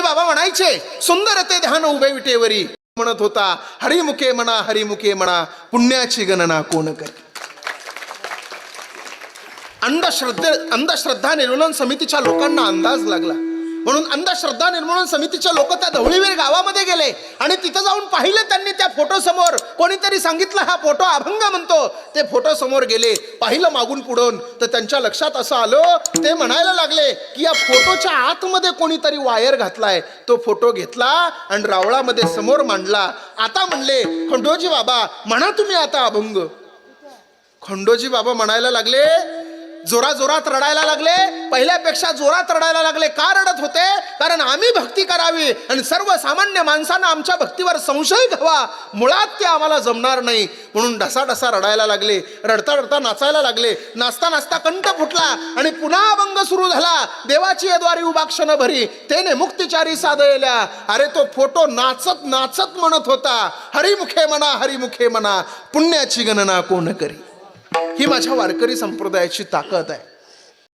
बाबा म्हणायचे सुंदर ते ध्यान उभे विटेवरी म्हणत होता. हरिमुखे म्हणा हरिमुखे म्हणा पुण्याची गणना कोण करे? अंधश्रद्धे अंधश्रद्धा निर्मूलन समितीच्या लोकांना अंदाज लागला. म्हणून अंधश्रद्धा निर्मूलन समितीच्या लोक त्या धवळीवीर गावामध्ये गेले. आणि तिथं जाऊन पाहिले त्यांनी त्या फोटो समोर कोणीतरी सांगितलं हा फोटो अभंग म्हणतो. ते फोटो समोर गेले. पाहिलं मागून पुढून. तर त्यांच्या लक्षात असं आलं. ते म्हणायला लागले की या फोटोच्या आतमध्ये कोणीतरी वायर घातलाय. तो फोटो घेतला आणि रावळामध्ये समोर मांडला. आता म्हणले खंडोजी बाबा म्हणा तुम्ही आता अभंग. खंडोजी बाबा म्हणायला लागले जोरा जोरात रडायला लागले. पहिल्यापेक्षा जोरात रडायला लागले. का रडत होते? कारण आम्ही भक्ती करावी. आणि सर्वसामान्य माणसानं आमच्या भक्तीवर संशय घ्यावा. मुळात ते आम्हाला जमणार नाही. म्हणून ढसाढसा रडायला लागले. रडता रडता नाचायला लागले. नाचता नाचता कंठ फुटला आणि पुन्हा अभंग सुरू झाला. देवाची द्वारी उभाक्षण भरी. तेने मुक्तिचारी साधलेल्या अरे तो फोटो नाचत नाचत म्हणत होता. हरिमुखे म्हणा हरिमुखे म्हणा. पुण्याची गणना कोण करी? ही माझ्या वारकरी संप्रदायाची ताकद आहे.